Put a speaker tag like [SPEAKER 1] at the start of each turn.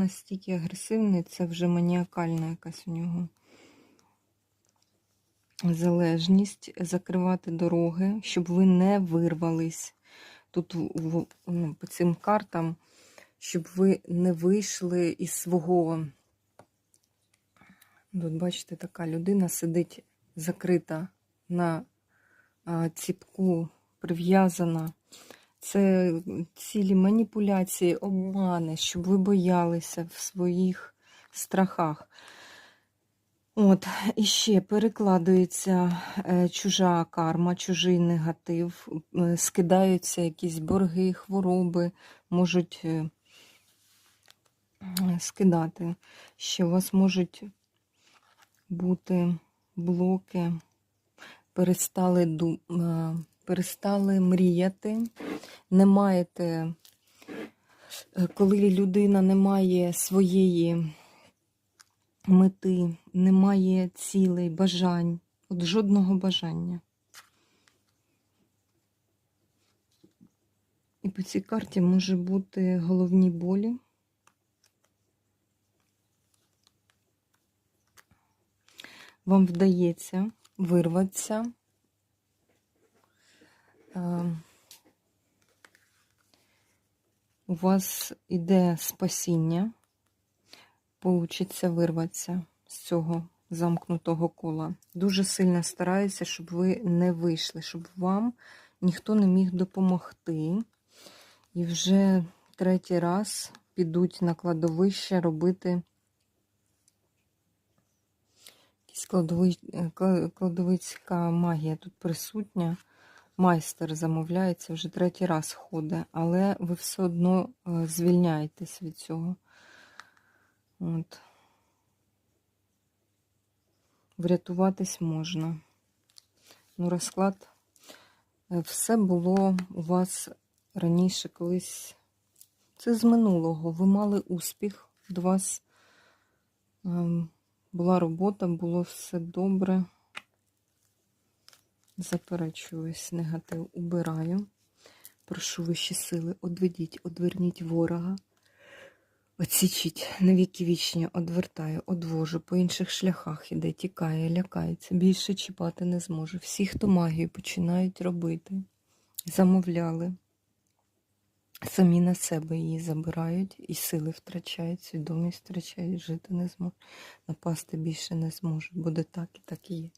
[SPEAKER 1] Настільки агресивний, це вже маніакальна якась у нього залежність закривати дороги, щоб ви не вирвались. Тут ну, по цим картам, щоб ви не вийшли із свого. Тут, бачите, така людина сидить закрита на ціпку, прив'язана. Це цілі маніпуляції, обмани, щоб ви боялися в своїх страхах. От, і ще перекладується е, чужа карма, чужий негатив, е, скидаються якісь борги, хвороби, можуть е, скидати. Ще у вас можуть бути блоки, перестали, ду- е, перестали мріяти, не маєте, е, коли людина не має своєї мети, немає цілей, бажань, от жодного бажання. І по цій карті може бути головні болі. Вам вдається вирватися. У вас іде спасіння получиться вирватися з цього замкнутого кола. Дуже сильно стараюся, щоб ви не вийшли, щоб вам ніхто не міг допомогти. І вже третій раз підуть на кладовище робити е, кла- кладовицька магія тут присутня. Майстер замовляється, вже третій раз ходить, але ви все одно е, звільняєтесь від цього. От. Врятуватись можна. Ну, розклад. е, Все було у вас раніше колись. Це з минулого. Ви мали успіх, у вас ем, була робота, було все добре. Заперечую весь негатив, убираю. Прошу вищі сили, одведіть, одверніть ворога. Отсічіть на віки вічні, одвертаю, одвожу, по інших шляхах іде, тікає, лякається, більше чіпати не зможе. Всі, хто магію починають робити, замовляли, самі на себе її забирають, і сили втрачають, свідомість втрачають, жити не зможуть, напасти більше не зможуть. Буде так і так і є.